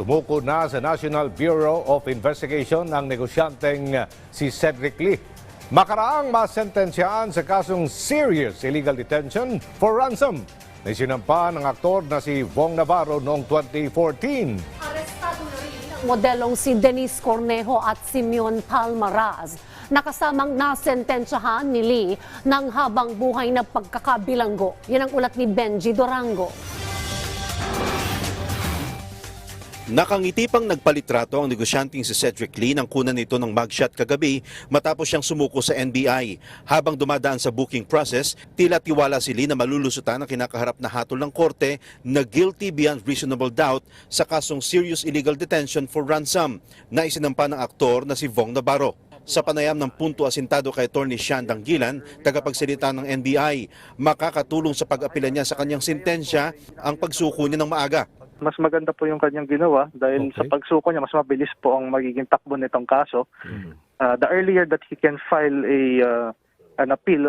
Sumuko na sa National Bureau of Investigation ang negosyanteng si Cedric Lee. Makaraang masentensyahan sa kasong serious illegal detention for ransom na isinampa ng aktor na si Vong Navarro noong 2014. Arestado na rin ang modelong si Denise Cornejo at Simeon Palmaraz. Nakasamang nasentensyahan ni Lee ng habang buhay na pagkakabilanggo. Yan ang ulat ni Benji Dorango. Nakangiti pang nagpalitrato ang negosyanteng si Cedric Lee nang kunan nito ng mugshot kagabi matapos siyang sumuko sa NBI. Habang dumadaan sa booking process, tila tiwala si Lee na malulusutan ang kinakaharap na hatol ng korte na guilty beyond reasonable doubt sa kasong serious illegal detention for ransom na isinampa ng aktor na si Vong Navarro. Sa panayam ng punto asintado kay Atty. Sean Danggilan, tagapagsalita ng NBI, makakatulong sa pag-apila niya sa kanyang sentensya ang pagsuko niya ng maaga. Mas maganda po yung kanyang ginawa dahil Okay. sa pagsuko niya mas mabilis po ang magiging takbo nitong kaso. Uh, the earlier that he can file a uh, an appeal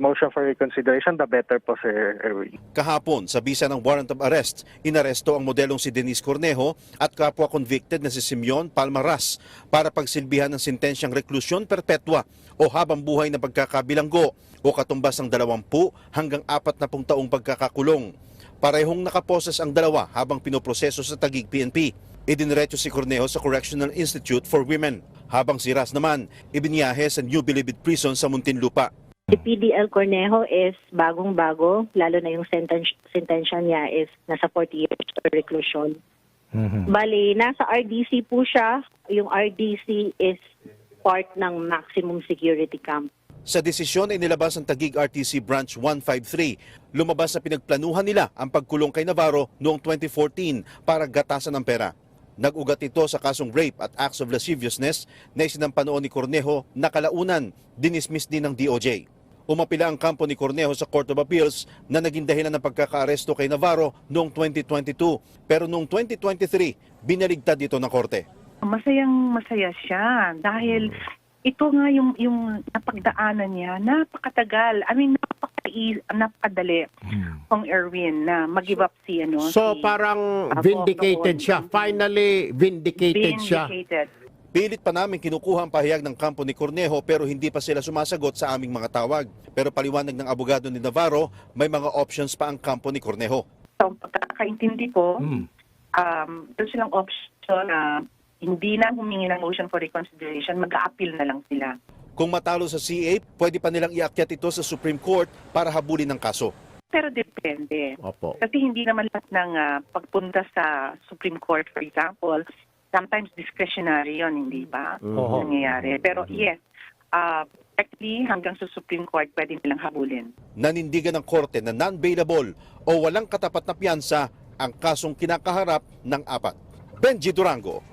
motion for reconsideration, the better po Sir Erwin. Kahapon, sa bisa ng warrant of arrest, inaresto ang modelong si Denise Cornejo at kapwa convicted na si Simeon Palmaras para pagsilbihan ng sentensyang reklusyon perpetua o habang buhay na pagkakabilanggo o katumbas ng 20 hanggang 40 taong pagkakakulong. Parehong nakaposes ang dalawa habang pinoproseso sa Tagig PNP. Idiniretso si Cornejo sa Correctional Institute for Women, habang si Ras naman ibinyahe sa New Bilibid Prison sa Muntinlupa. Si PDL Cornejo is bagong-bago, lalo na yung sentence, sentensya niya is nasa 40 years reclusion. Bali, nasa RDC po siya. Yung RDC is part ng maximum security camp. Sa desisyon ay nilabas ang Tagig RTC Branch 153. Lumabas sa pinagplanuhan nila ang pagkulong kay Navarro noong 2014 para gatasan ng pera. Nag-ugat ito sa kasong rape at acts of lasciviousness na isinampa noon ni Cornejo na kalaunan, dinismiss din ng DOJ. Umapila ang kampo ni Cornejo sa Court of Appeals na naging dahilan ng pagkakaaresto kay Navarro noong 2022. Pero noong 2023, binaligtad dito ng korte. masayang masaya siya dahil ito nga yung yung napagdaanan niya napakatagal I mean napaka napakadali kung Erwin na mag-give up si ano So si parang Abo vindicated siya. Finally vindicated siya. vindicated. Pilit pa namin kinukuha ang pahayag ng kampo ni Cornejo pero hindi pa sila sumasagot sa aming mga tawag. Pero paliwanag ng abogado ni Navarro, may mga options pa ang kampo ni Cornejo. So pagkakaintindi ko Hmm. um doon silang option na hindi na humingi ng motion for reconsideration mag-a-appeal na lang sila Kung matalo sa CA, pwede pa nilang iakyat ito sa Supreme Court para habulin ng kaso. pero depende Opo. Kasi hindi naman lahat ng ah, pagpunta sa Supreme Court, for example, sometimes discretionary yon hindi ba? Oo. Nangyayari. Pero yes, uh, actually hanggang sa Supreme Court pwede nilang habulin. Nanindigan ng korte na non-bailable o walang katapat na piyansa ang kasong kinakaharap ng apat. Benji Durango